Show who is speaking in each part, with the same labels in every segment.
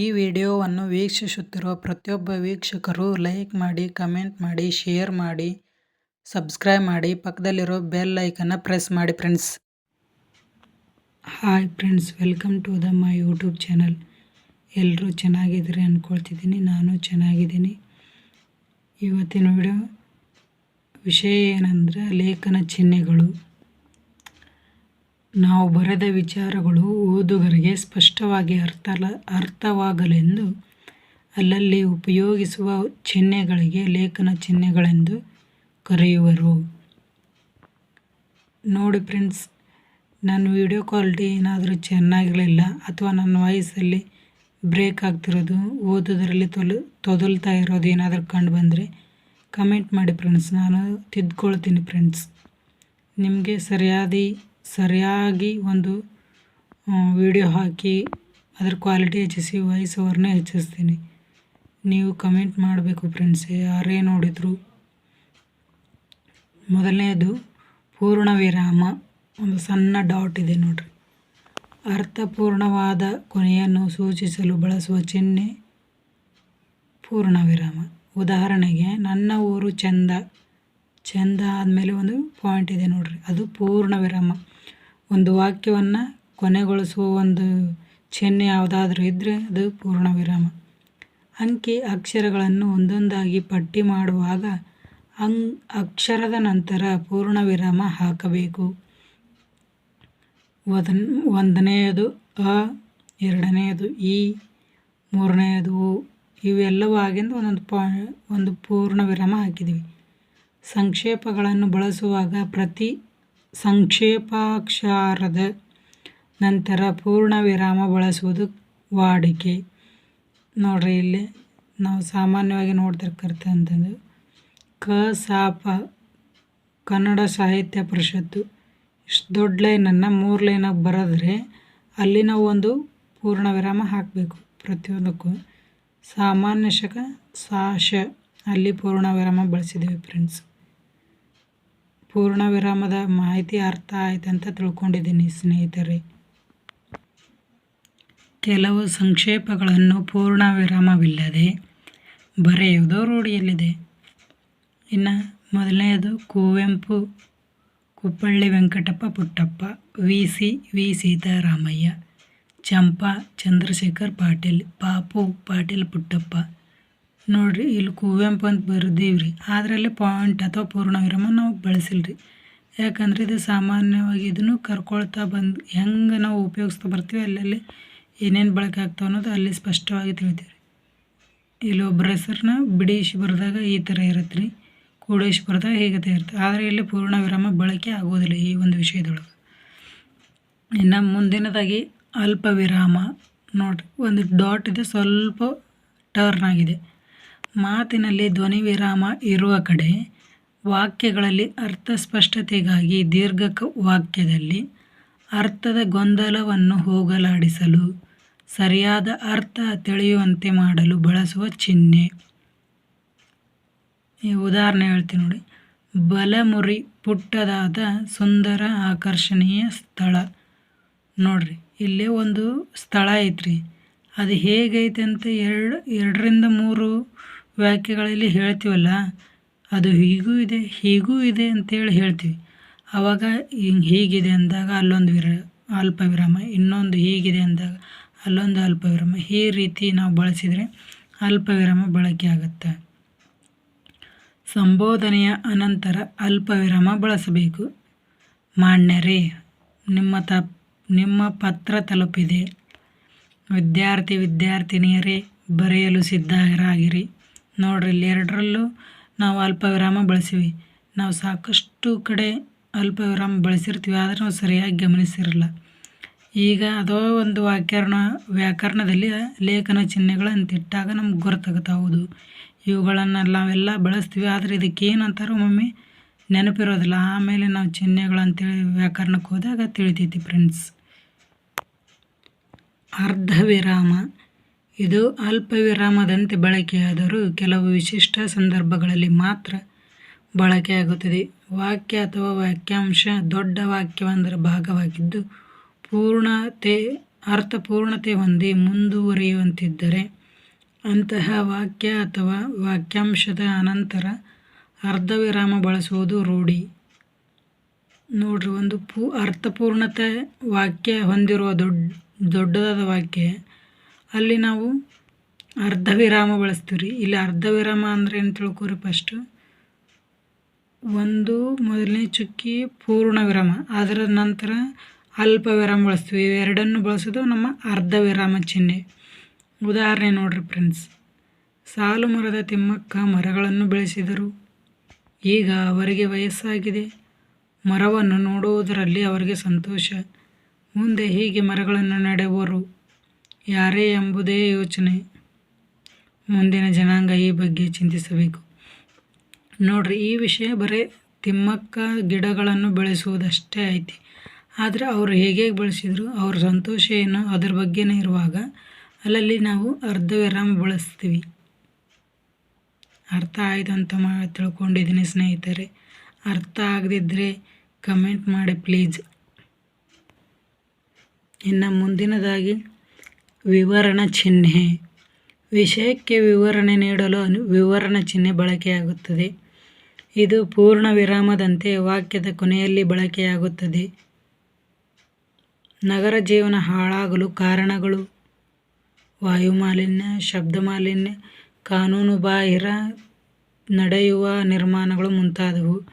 Speaker 1: ಈ ವಿಡಿಯೋವನ್ನು ವೀಕ್ಷಿಸುತ್ತಿರುವ ಪ್ರತಿಯೊಬ್ಬ ವೀಕ್ಷಕರು ಲೈಕ್ ಮಾಡಿ, ಕಮೆಂಟ್ ಮಾಡಿ, ಶೇರ್ ಮಾಡಿ, ಸಬ್ಸ್ಕ್ರೈಬ್ ಮಾಡಿ, ಪಕ್ಕದಲ್ಲಿರೋ ಬೆಲ್ ಐಕನ್ನ ಪ್ರೆಸ್ ಮಾಡಿ friends. Hi friends, welcome to the my YouTube channel. ಎಲ್ಲರೂ ಚೆನ್ನಾಗಿದ್ದೀರಿ ಅಂದ್ಕೊಳ್ತಿದ್ದೀನಿ ನಾನು ಚೆನ್ನಾಗಿದ್ದೀನಿ. ಇವತ್ತಿನ ವಿಡಿಯೋ ವಿಷಯ ಏನಂದರೆ ಲೇಖನ ಚಿಹ್ನೆಗಳು. ನಾವು ಬರೆದ ವಿಚಾರಗಳು ಓದುಗರಿಗೆ ಸ್ಪಷ್ಟವಾಗಿ ಅರ್ಥ ಅರ್ಥವಾಗಲೆಂದು, ಅಲ್ಲಲ್ಲಿ ಉಪಯೋಗಿಸುವ ಚಿಹ್ನೆಗಳಿಗೆ ಲೇಖನ ಚಿಹ್ನೆಗಳೆಂದು ಕರೆಯುವರು. ನೋಡಿ ಫ್ರೆಂಡ್ಸ್, ನನ್ನ ವಿಡಿಯೋ ಕ್ವಾಲಿಟಿ ಏನಾದರೂ ಚೆನ್ನಾಗಿರಲಿಲ್ಲ ಅಥವಾ ನನ್ನ ವಾಯ್ಸಲ್ಲಿ ಬ್ರೇಕ್ ಆಗ್ತಿರೋದು, ಓದೋದರಲ್ಲಿ ತೊಲು, ತೊದಲ್ತಾ ಇರೋದು ಏನಾದರೂ ಕಂಡು ಬಂದರೆ ಕಮೆಂಟ್ ಮಾಡಿ ಫ್ರೆಂಡ್ಸ್. ನಾನು ತಿದ್ಕೊಳ್ತೀನಿ ಫ್ರೆಂಡ್ಸ್. ನಿಮಗೆ ಸರಿಯಾದ ಸರಿಯಾಗಿ ಒಂದು ವಿಡಿಯೋ ಹಾಕಿ ಅದ್ರ ಕ್ವಾಲಿಟಿ ಹೆಚ್ಚಿಸಿ ವಾಯ್ಸ್ ಓವರ್ನ ಹೆಚ್ಚಿಸ್ತೀನಿ. ನೀವು ಕಮೆಂಟ್ ಮಾಡಬೇಕು ಫ್ರೆಂಡ್ಸ್ ಯಾರೇ ನೋಡಿದರು. ಮೊದಲನೇದು ಪೂರ್ಣ ವಿರಾಮ. ಒಂದು ಸಣ್ಣ ಡಾಟ್ ಇದೆ ನೋಡ್ರಿ. ಅರ್ಥಪೂರ್ಣವಾದ ಕೊನೆಯನ್ನು ಸೂಚಿಸಲು ಬಳಸುವ ಚಿಹ್ನೆ ಪೂರ್ಣ ವಿರಾಮ. ಉದಾಹರಣೆಗೆ, ನನ್ನ ಊರು ಚಂದ. ಚಂದ ಆದಮೇಲೆ ಒಂದು ಪಾಯಿಂಟ್ ಇದೆ ನೋಡ್ರಿ. ಅದು ಪೂರ್ಣ ವಿರಾಮ. ಒಂದು ವಾಕ್ಯವನ್ನು ಕೊನೆಗೊಳಿಸುವ ಒಂದು ಚಿಹ್ನೆ ಯಾವುದಾದ್ರೂ ಇದ್ದರೆ ಅದು ಪೂರ್ಣ ವಿರಾಮ ಅಂಕಿ ಅಕ್ಷರಗಳನ್ನು ಒಂದೊಂದಾಗಿ ಪಟ್ಟಿ ಮಾಡುವಾಗ ಅಂ ಅಕ್ಷರದ ನಂತರ ಪೂರ್ಣ ವಿರಾಮ ಹಾಕಬೇಕು. ಒದನ್ ಒಂದನೆಯದು ಅ, ಎರಡನೆಯದು ಇ ಮೂರನೆಯದು ಇವೆಲ್ಲವೂ ಆಗಿಂದ ಒಂದೊಂದು ಪಾ, ಒಂದು ಪೂರ್ಣ ವಿರಾಮ ಹಾಕಿದ್ದೀವಿ. ಸಂಕ್ಷೇಪಗಳನ್ನು ಬಳಸುವಾಗ ಪ್ರತಿ ಸಂಕ್ಷೇಪಾಕ್ಷರದ ನಂತರ ಪೂರ್ಣ ವಿರಾಮ ಬಳಸುವುದು ವಾಡಿಕೆ. ನೋಡ್ರಿ ಇಲ್ಲಿ ನಾವು ಸಾಮಾನ್ಯವಾಗಿ ನೋಡ್ತಿರ್ತಕ್ಕಂಥದ್ದು ಕ ಸಾಪ ಕನ್ನಡ ಸಾಹಿತ್ಯ ಪರಿಷತ್ತು. ಇಷ್ಟು ದೊಡ್ಡ ಲೈನನ್ನು ಮೂರು ಲೈನಾಗಿ ಬರೆದ್ರೆ ಅಲ್ಲಿ ನಾವು ಒಂದು ಪೂರ್ಣ ವಿರಾಮ ಹಾಕಬೇಕು ಪ್ರತಿಯೊಂದಕ್ಕೂ. ಸಾಮಾನ್ಯ ಶಕ ಸಾಶ ಅಲ್ಲಿ ಪೂರ್ಣ ವಿರಾಮ ಬಳಸಿದ್ದೀವಿ ಫ್ರೆಂಡ್ಸ್ ಪೂರ್ಣ ವಿರಾಮದ ಮಾಹಿತಿ ಅರ್ಥ ಆಯ್ತಂತ ತಿಳ್ಕೊಂಡಿದ್ದೀನಿ ಸ್ನೇಹಿತರೆ. ಕೆಲವು ಸಂಕ್ಷೇಪಗಳನ್ನು ಪೂರ್ಣ ವಿರಾಮವಿಲ್ಲದೆ ಬರೆಯುವುದು ರೂಢಿಯಲ್ಲಿದೆ. ಇನ್ನು ಮೊದಲನೆಯದು, Kuvempu, Kuppalli Venkatappa Puttappa, V C V Sitaramaiah, Champa Chandrashekhar Patil, Papu Patil Puttappa ನೋಡಿರಿ, ಇಲ್ಲಿ ಕುವೆಂಪು ಅಂತ ಬರೆದೀವ್ರಿ. ಅದರಲ್ಲಿ ಪಾಯಿಂಟ್ ಅಥವಾ ಪೂರ್ಣ ವಿರಾಮ ನಾವು ಬಳಸಿಲ್ರಿ. ಯಾಕಂದ್ರೆ ಇದು ಸಾಮಾನ್ಯವಾಗಿ ಇದನ್ನು ಕರ್ಕೊಳ್ತಾ ಬಂದು, ಹೆಂಗೆ ನಾವು ಉಪಯೋಗಿಸ್ತಾ ಬರ್ತೀವಿ, ಅಲ್ಲಲ್ಲಿ ಏನೇನು ಬಳಕೆ ಆಗ್ತಾವೆ ಅನ್ನೋದು ಅಲ್ಲಿ ಸ್ಪಷ್ಟವಾಗಿ ತಿಳಿತೀವಿ ಇಲ್ಲಿ ಒಬ್ಬರ ಹೆಸರನ್ನ ಬಿಡಿಸಿ ಬರೆದಾಗ ಈ ಥರ ಇರುತ್ತೆ ರೀ ಕೂಡೇಶ್ ಬರೆದಾಗ ಹೀಗೆ ಇರುತ್ತೆ. ಆದರೆ ಇಲ್ಲಿ ಪೂರ್ಣ ವಿರಾಮ ಬಳಕೆ ಆಗೋದಿಲ್ಲ ಈ ಒಂದು ವಿಷಯದೊಳಗೆ. ಇನ್ನು ಮುಂದಿನದಾಗಿ ಅಲ್ಪ ವಿರಾಮ ನೋಡಿರಿ, ಒಂದು ಡಾಟ್ ಇದೆ, ಸ್ವಲ್ಪ ಟರ್ನ್ ಆಗಿದೆ. ಮಾತಿನಲ್ಲಿ ಧ್ವನಿ ವಿರಾಮ ಇರುವ ಕಡೆ ವಾಕ್ಯಗಳಲ್ಲಿ ಅರ್ಥ ಸ್ಪಷ್ಟತೆಗಾಗಿ ದೀರ್ಘಕ ವಾಕ್ಯದಲ್ಲಿ ಅರ್ಥದ ಗೊಂದಲವನ್ನು ಹೋಗಲಾಡಿಸಲು, ಸರಿಯಾದ ಅರ್ಥ ತಿಳಿಯುವಂತೆ ಮಾಡಲು ಬಳಸುವ ಚಿಹ್ನೆ. ಈ ಉದಾಹರಣೆ ಹೇಳ್ತೀನಿ ನೋಡಿ. ಬಲಮುರಿ ಪುಟ್ಟದಾದ ಸುಂದರ ಆಕರ್ಷಣೀಯ ಸ್ಥಳ. ನೋಡ್ರಿ, ಇಲ್ಲೇ ಒಂದು ಸ್ಥಳ ಐತ್ರಿ. ಅದು ಹೇಗೈತೆ ಅಂತ ಎರಡು, ಎರಡರಿಂದ ಮೂರು ವಾಕ್ಯಗಳಲ್ಲಿ ಹೇಳ್ತೀವಲ್ಲ, ಅದು ಹೀಗೂ ಇದೆ ಹೀಗೂ ಇದೆ ಅಂತೇಳಿ ಹೇಳ್ತೀವಿ. ಆವಾಗ ಹಿಂಗೆ ಹೀಗಿದೆ ಅಂದಾಗ ಅಲ್ಲೊಂದು ವಿರ ಅಲ್ಪ ವಿರಾಮ ಇನ್ನೊಂದು ಹೀಗಿದೆ ಅಂದಾಗ ಅಲ್ಲೊಂದು ಅಲ್ಪ ವಿರಾಮ ಈ ರೀತಿ ನಾವು ಬಳಸಿದರೆ ಅಲ್ಪ ವಿರಾಮ ಬಳಕೆ ಆಗುತ್ತೆ. ಸಂಬೋಧನೆಯ ಅನಂತರ ಅಲ್ಪ ವಿರಾಮ ಬಳಸಬೇಕು. ಮಾನ್ಯರೇ, ನಿಮ್ಮ ತ ನಿಮ್ಮ ಪತ್ರ ತಲುಪಿದೆ. ವಿದ್ಯಾರ್ಥಿ, ವಿದ್ಯಾರ್ಥಿನಿಯರೇ, ಬರೆಯಲು ಸಿದ್ಧರಾಗಿರಿ. ನೋಡ್ರಿ, ಇಲ್ಲಿ ಎರಡರಲ್ಲೂ ನಾವು ಅಲ್ಪ ವಿರಾಮ ಬಳಸಿವಿ. ನಾವು ಸಾಕಷ್ಟು ಕಡೆ ಅಲ್ಪ ವಿರಾಮ ಬಳಸಿರ್ತೀವಿ, ಆದರೆ ನಾವು ಸರಿಯಾಗಿ ಗಮನಿಸಿರಲ್ಲ. ಈಗ ಅದೋ ಒಂದು ವ್ಯಾಕರಣ, ವ್ಯಾಕರಣದಲ್ಲಿ ಲೇಖನ ಚಿಹ್ನೆಗಳಂತಿಟ್ಟಾಗ ನಮ್ಗೆ ಗೊತ್ತಾಗುತ್ತೆ ಹೌದು ಇವುಗಳನ್ನು ನಾವೆಲ್ಲ ಬಳಸ್ತೀವಿ, ಆದರೆ ಇದಕ್ಕೇನು ಅಂತಾರೋ ಒಮ್ಮೊಮ್ಮೆ ನೆನಪಿರೋದಿಲ್ಲ. ಆಮೇಲೆ ನಾವು ಚಿಹ್ನೆಗಳು ಅಂತೇಳಿ ವ್ಯಾಕರಣಕ್ಕೆ ಹೋದಾಗ ತಿಳಿತೈತಿ ಫ್ರೆಂಡ್ಸ್ ಅರ್ಧ ವಿರಾಮ ಇದು ಅಲ್ಪವಿರಾಮದಂತೆ ಬಳಕೆಯಾದರೂ ಕೆಲವು ವಿಶಿಷ್ಟ ಸಂದರ್ಭಗಳಲ್ಲಿ ಮಾತ್ರ ಬಳಕೆಯಾಗುತ್ತದೆ. ವಾಕ್ಯ ಅಥವಾ ವಾಕ್ಯಾಂಶ ದೊಡ್ಡ ವಾಕ್ಯವೊಂದರ ಭಾಗವಾಗಿದ್ದು, ಪೂರ್ಣತೆ, ಅರ್ಥಪೂರ್ಣತೆ ಹೊಂದಿ ಮುಂದುವರಿಯುವಂತಿದ್ದರೆ ಅಂತಹ ವಾಕ್ಯ ಅಥವಾ ವಾಕ್ಯಾಂಶದ ಅನಂತರ ಅರ್ಧವಿರಾಮ ಬಳಸುವುದು ರೂಢಿ. ನೋಡ್ರಿ, ಒಂದು ಪೂ, ಅರ್ಥಪೂರ್ಣತೆ ವಾಕ್ಯ ಹೊಂದಿರುವ ದೊಡ್ಡ ದೊಡ್ಡದಾದ ವಾಕ್ಯ ಅಲ್ಲಿ ನಾವು ಅರ್ಧ ವಿರಾಮ ಬಳಸ್ತೀವಿ ರೀ ಇಲ್ಲಿ ಅರ್ಧ ವಿರಾಮ ಅಂದರೆ ಏನು ತಿಳ್ಕೊರಿ ಫಸ್ಟು ಒಂದು, ಮೊದಲನೇ ಚುಕ್ಕಿ ಪೂರ್ಣ ವಿರಾಮ. ಅದರ ನಂತರ ಅಲ್ಪ ವಿರಾಮ ಬಳಸ್ತೀವಿ. ಇವೆರಡನ್ನು ಬಳಸೋದು ನಮ್ಮ ಅರ್ಧ ವಿರಾಮ ಚಿಹ್ನೆ. ಉದಾಹರಣೆ ನೋಡ್ರಿ ಫ್ರೆಂಡ್ಸ್ ಸಾಲು ಮರದ ತಿಮ್ಮಕ್ಕ ಮರಗಳನ್ನು ಬೆಳೆಸಿದರು. ಈಗ ಅವರಿಗೆ ವಯಸ್ಸಾಗಿದೆ. ಮರವನ್ನು ನೋಡುವುದರಲ್ಲಿ ಅವರಿಗೆ ಸಂತೋಷ. ಮುಂದೆ ಹೀಗೆ ಮರಗಳನ್ನು ನೆಡುವರು ಯಾರೇ ಎಂಬುದೇ ಯೋಚನೆ. ಮುಂದಿನ ಜನಾಂಗ ಈ ಬಗ್ಗೆ ಚಿಂತಿಸಬೇಕು. ನೋಡ್ರಿ, ಈ ವಿಷಯ ಬರೀ ತಿಮ್ಮಕ್ಕ ಗಿಡಗಳನ್ನು ಬೆಳೆಸುವುದಷ್ಟೇ ಐತಿ. ಆದರೆ ಅವರು ಹೇಗೆ ಬೆಳೆಸಿದ್ರು, ಅವ್ರ ಸಂತೋಷ ಏನು ಅದ್ರ ಬಗ್ಗೆನೇ ಇರುವಾಗ ಅಲ್ಲಲ್ಲಿ ನಾವು ಅರ್ಧ ವಿರಾಮ ಬಳಸ್ತೀವಿ. ಅರ್ಥ ಆಯಿತು ಅಂತ ಮಾ ತಿಳ್ಕೊಂಡಿದ್ದೀನಿ ಸ್ನೇಹಿತರೆ. ಅರ್ಥ ಆಗದಿದ್ದರೆ ಕಮೆಂಟ್ ಮಾಡಿ ಪ್ಲೀಸ್ ಇನ್ನು ಮುಂದಿನದಾಗಿ ವಿವರಣ ಚಿಹ್ನೆ ವಿಷಯಕ್ಕೆ ವಿವರಣೆ ನೀಡಲು ವಿವರಣ ಚಿಹ್ನೆ ಬಳಕೆಯಾಗುತ್ತದೆ. ಇದು ಪೂರ್ಣ ವಿರಾಮದಂತೆ ವಾಕ್ಯದ ಕೊನೆಯಲ್ಲಿ ಬಳಕೆಯಾಗುತ್ತದೆ. ನಗರ ಜೀವನ ಹಾಳಾಗಲು ಕಾರಣಗಳು. ವಾಯುಮಾಲಿನ್ಯ ಶಬ್ದ ಮಾಲಿನ್ಯ ಕಾನೂನು ಬಾಹಿರ ನಡೆಯುವ ನಿರ್ಮಾಣಗಳು ಮುಂತಾದವು.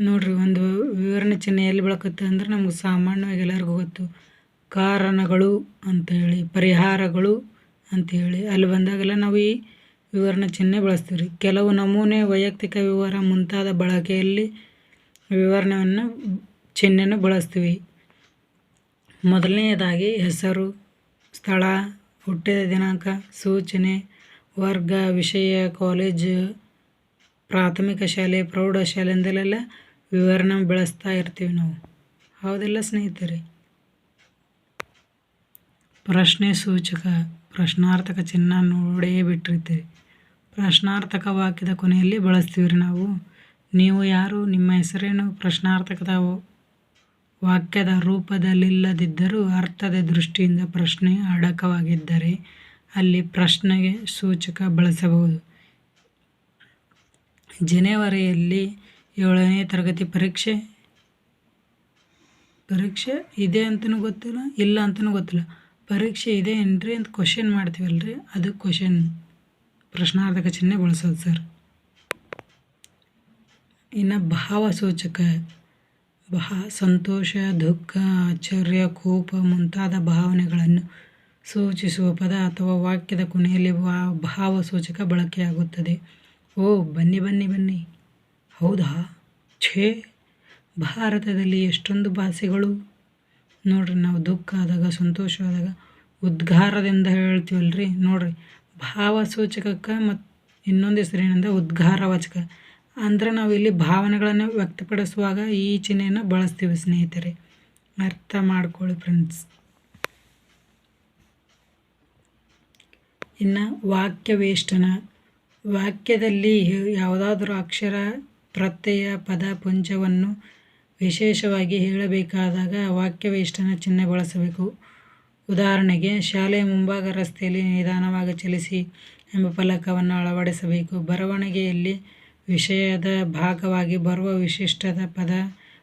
Speaker 1: ನೋಡ್ರಿ, ಒಂದು ವಿವರಣೆ ಚಿಹ್ನೆಯಲ್ಲಿ ಬಳಕುತ್ತೆ ಅಂದ್ರೆ ನಮ್ಗೆ ಸಾಮಾನ್ಯವಾಗಿ ಎಲ್ಲರಿಗೂ ಗೊತ್ತು. ಕಾರಣಗಳು ಅಂತೇಳಿ, ಪರಿಹಾರಗಳು ಅಂಥೇಳಿ ಅಲ್ಲಿ ಬಂದಾಗೆಲ್ಲ ನಾವು ಈ ವಿವರಣೆ ಚಿಹ್ನೆ ಬಳಸ್ತೀವಿ ರೀ ಕೆಲವು ನಮೂನೆ ವೈಯಕ್ತಿಕ ವಿವರ ಮುಂತಾದ ಬಳಕೆಯಲ್ಲಿ ವಿವರಣೆಯನ್ನು ಚಿಹ್ನೆಯನ್ನು ಬಳಸ್ತೀವಿ. ಮೊದಲನೆಯದಾಗಿ ಹೆಸರು, ಸ್ಥಳ, ಹುಟ್ಟಿದ ದಿನಾಂಕ, ಸೂಚನೆ, ವರ್ಗ, ವಿಷಯ, ಕಾಲೇಜು, ಪ್ರಾಥಮಿಕ ಶಾಲೆ, ಪ್ರೌಢಶಾಲೆ ಅಂದಲ್ಲೆಲ್ಲ ವಿವರಣೆ ಬೆಳೆಸ್ತಾ ಇರ್ತೀವಿ ನಾವು. ಹೌದಿಲ್ಲ ಸ್ನೇಹಿತರೆ? ಪ್ರಶ್ನೆ ಸೂಚಕ, ಪ್ರಶ್ನಾರ್ಥಕ ಚಿಹ್ನ ನೋಡೇ ಬಿಟ್ಟಿರ್ತೀವಿ ಪ್ರಶ್ನಾರ್ಥಕ ವಾಕ್ಯದ ಕೊನೆಯಲ್ಲಿ ಬಳಸ್ತೀವಿ ರೀ ನಾವು. ನೀವು ಯಾರು, ನಿಮ್ಮ ಹೆಸರೇನು, ಪ್ರಶ್ನಾರ್ಥಕದ ವಾಕ್ಯದ ರೂಪದಲ್ಲಿಲ್ಲದಿದ್ದರೂ ಅರ್ಥದ ದೃಷ್ಟಿಯಿಂದ ಪ್ರಶ್ನೆ ಅಡಕವಾಗಿದ್ದರೆ ಅಲ್ಲಿ ಪ್ರಶ್ನೆಗೆ ಸೂಚಕ ಬಳಸಬಹುದು. ಜನವರಿಯಲ್ಲಿ ಏಳನೇ ತರಗತಿ ಪರೀಕ್ಷೆ. ಪರೀಕ್ಷೆ ಇದೆ ಅಂತಲೂ ಗೊತ್ತಿಲ್ಲ, ಇಲ್ಲ ಅಂತಲೂ ಗೊತ್ತಿಲ್ಲ. ಪರೀಕ್ಷೆ ಇದೆ ಏನ್ರಿ ಅಂತ ಕ್ವಶನ್ ರೀ ಅದು ಕ್ವಶನ್ ಪ್ರಶ್ನಾರ್ಥಕ ಚಿಹ್ನೆ ಬಳಸೋದು ಸರ್ ಇನ್ನು ಭಾವಸೂಚಕ ಬಹ ಸಂತೋಷ, ದುಃಖ, ಆಶ್ಚರ್ಯ, ಕೋಪ ಮುಂತಾದ ಭಾವನೆಗಳನ್ನು ಸೂಚಿಸುವ ಪದ ಅಥವಾ ವಾಕ್ಯದ ಕೊನೆಯಲ್ಲಿ ಭಾವಸೂಚಕ ಬಳಕೆಯಾಗುತ್ತದೆ ಓ, ಬನ್ನಿ ಬನ್ನಿ ಬನ್ನಿ. ಹೌದಾ? ಛೇ, ಭಾರತದಲ್ಲಿ ಎಷ್ಟೊಂದು ಭಾಷೆಗಳು ನೋಡ್ರಿ ನಾವು ದುಃಖ ಆದಾಗ, ಸಂತೋಷ ಆದಾಗ, ಉದ್ಗಾರದಿಂದ ಹೇಳ್ತೀವಲ್ರಿ? ನೋಡ್ರಿ ಭಾವಸೂಚಕಕ್ಕೆ ಮತ್ತು ಇನ್ನೊಂದು ಹೆಸರು ಏನಂದ್ರೆ ಉದ್ಗಾರವಾಚಕ ಅಂದರೆ ನಾವು ಇಲ್ಲಿ ಭಾವನೆಗಳನ್ನು ವ್ಯಕ್ತಪಡಿಸುವಾಗ ಈ ಚಿಹ್ನೆಯನ್ನು ಬಳಸ್ತೀವಿ ಸ್ನೇಹಿತರೆ. ಅರ್ಥ ಮಾಡ್ಕೊಳ್ಳಿ ಫ್ರೆಂಡ್ಸ್ ಇನ್ನು ವಾಕ್ಯವೇಷ್ಟನ. ವಾಕ್ಯದಲ್ಲಿ ಯಾವುದಾದ್ರೂ ಅಕ್ಷರ, ಪ್ರತ್ಯಯ, ಪದ, ಪುಂಜವನ್ನು ವಿಶೇಷವಾಗಿ ಹೇಳಬೇಕಾದಾಗ ವಾಕ್ಯವೇಷ್ಟನ ಚಿಹ್ನೆ ಬಳಸಬೇಕು. ಉದಾಹರಣೆಗೆ ಶಾಲೆಯ ಮುಂಭಾಗ ರಸ್ತೆಯಲ್ಲಿ ನಿಧಾನವಾಗಿ ಚಲಿಸಿ ಎಂಬ ಫಲಕವನ್ನು ಅಳವಡಿಸಬೇಕು. ಬರವಣಿಗೆಯಲ್ಲಿ ವಿಷಯದ ಭಾಗವಾಗಿ ಬರುವ ವಿಶಿಷ್ಟದ ಪದ,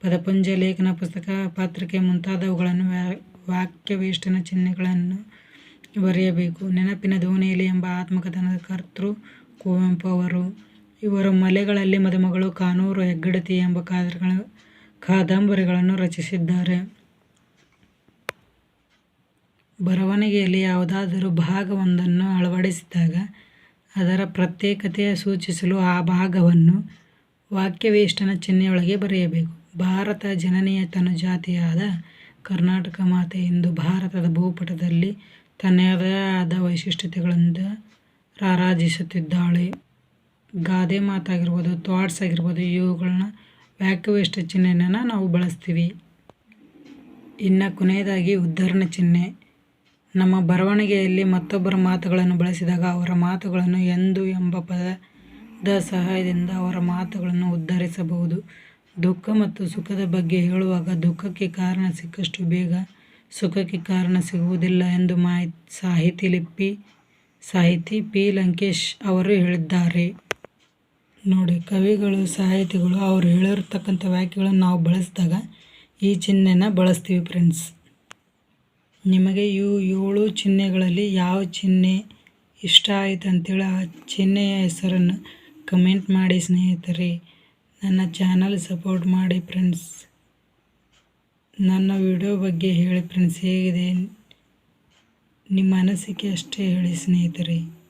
Speaker 1: ಪದಪುಂಜ, ಲೇಖನ ಪುಸ್ತಕ ಪತ್ರಿಕೆ ಮುಂತಾದವುಗಳನ್ನು ವಾಕ್ಯವೇಷ್ಟನ ಚಿಹ್ನೆಗಳನ್ನು ಬರೆಯಬೇಕು. ನೆನಪಿನ ದೋಣಿಯಲ್ಲಿ ಎಂಬ ಆತ್ಮಕಥನದ ಕರ್ತೃ, ಕುವೆಂಪು ಅವರು, ಇವರು ಮಲೆಗಳಲ್ಲಿ ಮದುಮಗಳು, ಕಾನೂರು ಹೆಗ್ಗಡತಿ ಎಂಬ ಕಾದರ್ಗಳ ಕಾದಂಬರಿಗಳನ್ನು ರಚಿಸಿದ್ದಾರೆ. ಬರವಣಿಗೆಯಲ್ಲಿ ಯಾವುದಾದರೂ ಭಾಗವೊಂದನ್ನು ಅಳವಡಿಸಿದಾಗ ಅದರ ಪ್ರತ್ಯೇಕತೆಯ ಸೂಚಿಸಲು ಆ ಭಾಗವನ್ನು ವಾಕ್ಯವೇಷ್ಟನ ಚಿಹ್ನೆಯೊಳಗೆ ಬರೆಯಬೇಕು. ಭಾರತ ಜನನೀಯ ತನುಜಾತಿಯಾದ ಕರ್ನಾಟಕ ಮಾತೆ ಇಂದು ಭಾರತದ ಭೂಪಟದಲ್ಲಿ ತನ್ನದೇ ಆದ ವೈಶಿಷ್ಟ್ಯತೆಗಳಿಂದ ರಾರಾಜಿಸುತ್ತಿದ್ದಾಳೆ. ಗಾದೆ ಮಾತಾಗಿರ್ಬೋದು, ಥಾಟ್ಸ್ ಆಗಿರ್ಬೋದು, ಇವುಗಳನ್ನ ವಾಕ್ಯವೇಷ್ಟ ಚಿಹ್ನೆಯನ್ನು ನಾವು ಬಳಸ್ತೀವಿ. ಇನ್ನು ಕೊನೆಯದಾಗಿ ಉದ್ಧರಣ ಚಿಹ್ನೆ. ನಮ್ಮ ಬರವಣಿಗೆಯಲ್ಲಿ ಮತ್ತೊಬ್ಬರ ಮಾತುಗಳನ್ನು ಬಳಸಿದಾಗ ಅವರ ಮಾತುಗಳನ್ನು ಎಂದು ಎಂಬ ಪದದ ಸಹಾಯದಿಂದ ಅವರ ಮಾತುಗಳನ್ನು ಉದ್ಧರಿಸಬಹುದು. ದುಃಖ ಮತ್ತು ಸುಖದ ಬಗ್ಗೆ ಹೇಳುವಾಗ ದುಃಖಕ್ಕೆ ಕಾರಣ ಸಿಕ್ಕಷ್ಟು ಬೇಗ ಸುಖಕ್ಕೆ ಕಾರಣ ಸಿಗುವುದಿಲ್ಲ ಎಂದು ಮಾಹಿತಿ ಸಾಹಿತಿ ಲಿಪಿ ಸಾಹಿತಿ ಪಿ ಲಂಕೇಶ್ ಅವರು ಹೇಳಿದ್ದಾರೆ. ನೋಡಿ, ಕವಿಗಳು, ಸಾಹಿತಿಗಳು ಅವ್ರು ಹೇಳಿರ್ತಕ್ಕಂಥ ವಾಕ್ಯಗಳನ್ನು ನಾವು ಬಳಸಿದಾಗ ಈ ಚಿಹ್ನೆನ ಬಳಸ್ತೀವಿ ಫ್ರೆಂಡ್ಸ್ ನಿಮಗೆ ಇವು ಏಳು ಚಿಹ್ನೆಗಳಲ್ಲಿ ಯಾವ ಚಿಹ್ನೆ ಇಷ್ಟ ಆಯಿತು ಅಂತೇಳಿ ಆ ಚಿಹ್ನೆಯ ಹೆಸರನ್ನು ಕಮೆಂಟ್ ಮಾಡಿ ಸ್ನೇಹಿತರೆ. ನನ್ನ ಚಾನಲ್ ಸಪೋರ್ಟ್ ಮಾಡಿ ಫ್ರೆಂಡ್ಸ್ ನನ್ನ ವಿಡಿಯೋ ಬಗ್ಗೆ ಹೇಳಿ ಫ್ರೆಂಡ್ಸ್ ಹೇಗಿದೆ? ನಿಮ್ಮ ಅನಿಸಿಕೆ ಅಷ್ಟೇ ಹೇಳಿ ಸ್ನೇಹಿತರೆ.